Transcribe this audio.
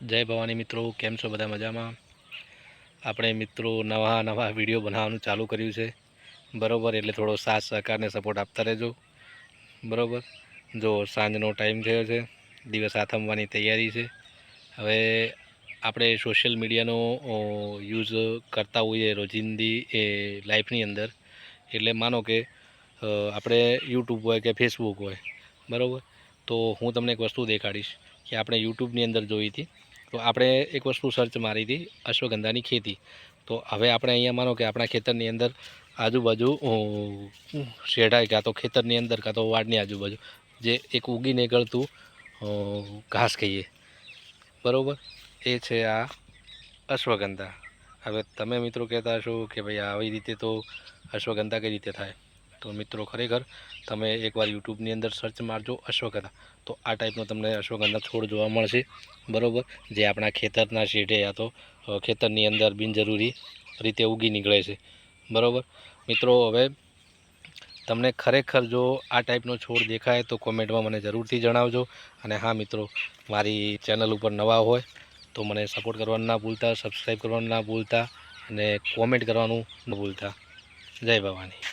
જય ભવાની મિત્રો, કેમ છો બધા મજામાં? આપણે મિત્રો નવા નવા વીડિયો બનાવવાનું ચાલુ કર્યું છે. બરાબર, એટલે થોડો સાથ, સહકારને સપોર્ટ આપતા રહેજો. બરાબર? જો સાંજનો ટાઈમ થયો છે, દિવસ આથમવાની તૈયારી છે. હવે આપણે સોશિયલ મીડિયાનો યુઝ કરતા હોઈએ રોજિંદી એ લાઈફની અંદર. એટલે માનો કે આપણે યુટ્યુબ હોય કે ફેસબુક હોય, બરાબર? તો હું તમને એક વસ્તુ દેખાડીશ કે આપણે યુટ્યુબની અંદર જોઈ હતી. તો આપણે એક વસ્તુ સર્ચ મારી હતી, અશ્વગંધાની ખેતી. તો હવે આપણે અહીંયા માનો કે આપણા ખેતરની અંદર આજુબાજુ શેઢાય કાં તો ખેતરની અંદર કાં તો વાડની આજુબાજુ, જે એક ઉગી નીકળતું ઘાસ કહીએ. બરાબર? એ છે આ અશ્વગંધા. હવે તમે મિત્રો કહેતા હશો કે ભાઈ આવી રીતે તો અશ્વગંધા કઈ રીતે થાય? તો મિત્રો ખરેખર તમે એકવાર યુટ્યુબની અંદર સર્ચ મારજો અશ્વગંધા તો આ ટાઈપનો તમને અશ્વગંધા છોડ જોવા મળશે. બરાબર? જે આપણા ખેતરના શેઢે યા તો ખેતરની અંદર બિનજરૂરી રીતે ઉગી નીકળે છે. બરાબર? મિત્રો, હવે તમને ખરેખર જો આ ટાઈપનો છોડ દેખાય તો કોમેન્ટમાં મને જરૂરથી જણાવજો. અને હા, મિત્રો, મારી ચેનલ ઉપર નવા હોય તો મને સપોર્ટ કરવાનું ના ભૂલતા સબસ્ક્રાઈબ કરવાનું ના ભૂલતા અને કોમેન્ટ કરવાનું ન ભૂલતા. જય ભવાની.